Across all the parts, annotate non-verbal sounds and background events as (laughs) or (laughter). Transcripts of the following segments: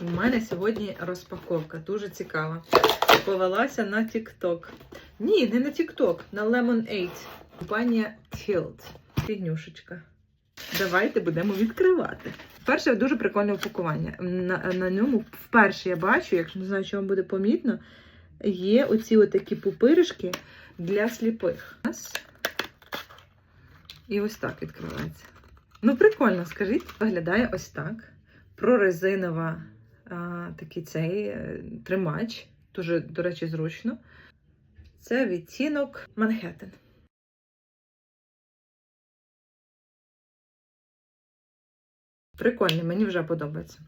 У мене сьогодні розпаковка, дуже цікава. Повелася на TikTok. Ні, не на TikTok, на Lemonade. Компанія Tilt. Фігнюшечка. Давайте будемо відкривати. Перше, дуже прикольне упакування. На, на ньому вперше я бачу, якщо не знаю, чи вам буде помітно, є оці отакі пупиришки для сліпих. І ось так відкривається. Ну, прикольно, скажіть, виглядає ось так. Прорезинова такий цей е, тримач. Дуже, до речі, зручно. Це відтінок Манхеттен. Прикольний, мені вже подобається.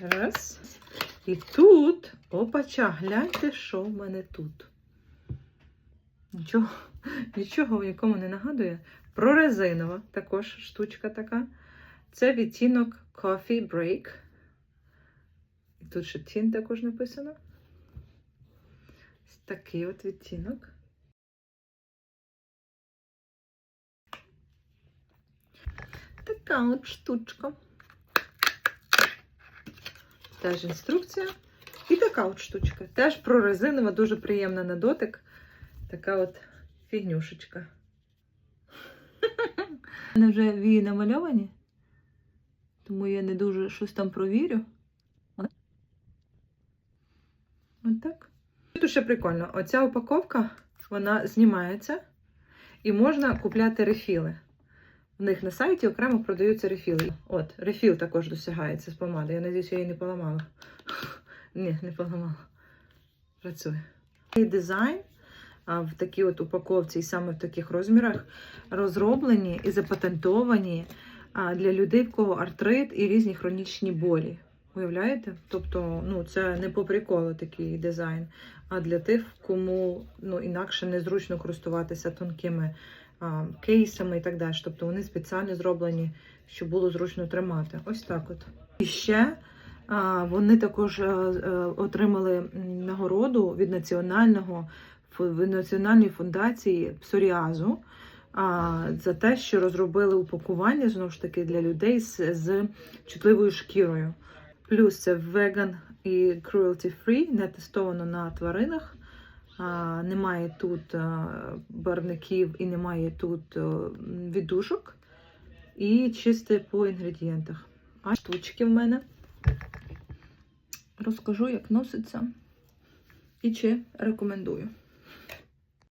Раз. І тут, опача, гляньте, що в мене тут. Нічого, нічого якому не нагадує. Прорезинова також штучка така. Це відтінок Coffee Break. Тут ще тін також написано. Такий от відтінок. Така от штучка. Теж інструкція. І така от штучка. Теж прорезинова, дуже приємна на дотик. Така от фігнюшечка. (laughs) Вони вже вії намальовані, тому я не дуже щось там провірю. Ось так. Ще прикольно. Оця упаковка, вона знімається і можна купляти рефіли. В них на сайті окремо продаються рефіли. От, рефіл також досягається з помади. Я надіюсь, я її не поламала. (laughs) Ні, не поламала. Працює. Цей дизайн в такій от упаковці, і саме в таких розмірах, розроблені і запатентовані для людей, в кого артрит і різні хронічні болі. Уявляєте? Тобто, ну, це не по приколу такий дизайн, а для тих, кому ну, інакше незручно користуватися тонкими а, кейсами і так далі. Тобто вони спеціально зроблені, щоб було зручно тримати. Ось так от. І ще а, вони також а, а, отримали нагороду від національного від національної фундації псоріазу. А, за те, що розробили упакування знову ж таки для людей з, з чутливою шкірою. Плюс це веган і cruelty free, не тестовано на тваринах. Немає тут а, барвників і немає тут віддушок. І чисте по інгредієнтах. А штучки в мене. Розкажу, як носиться і чи рекомендую.